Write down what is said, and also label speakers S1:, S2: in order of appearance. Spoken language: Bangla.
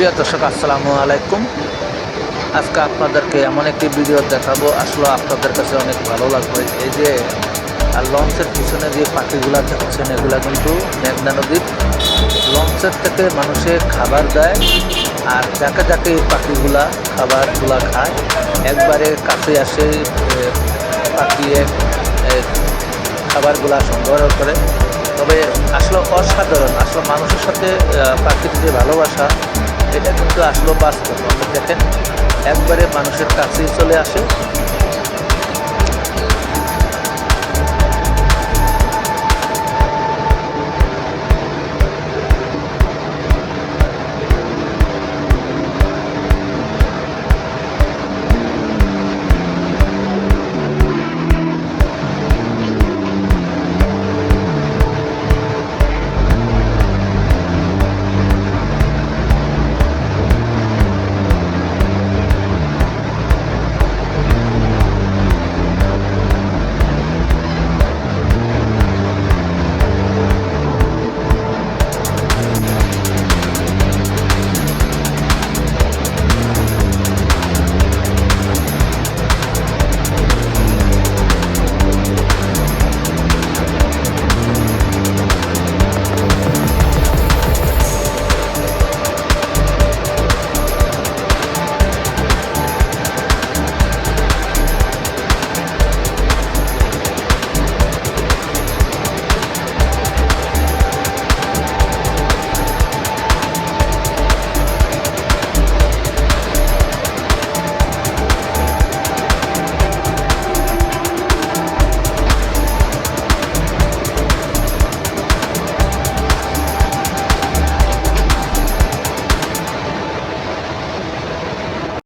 S1: প্রিয় দর্শক, আসসালামু আলাইকুম। আজকে আপনাদেরকে এমন একটি ভিডিও দেখাবো। আসলে আপনাদের কাছে অনেক ভালো লাগবে। এই যে, আর লঞ্চের পিছনে যে পাখিগুলা দেখছেন এগুলা কিন্তু মেঘনা নদীর। লঞ্চের থেকে মানুষে খাবার দেয় আর যাকে যাকে এই পাখিগুলা, খাবারগুলা খায়, একবারে কাছে আসে পাখি খাবারগুলা সংগ্রহ করে। তবে আসলে অসাধারণ। আসলে মানুষের সাথে প্রাকৃতিক যে ভালোবাসা, এটা কিন্তু আসলে বাস্তব। দেখেন, একবারে মানুষের কাছেই চলে আসে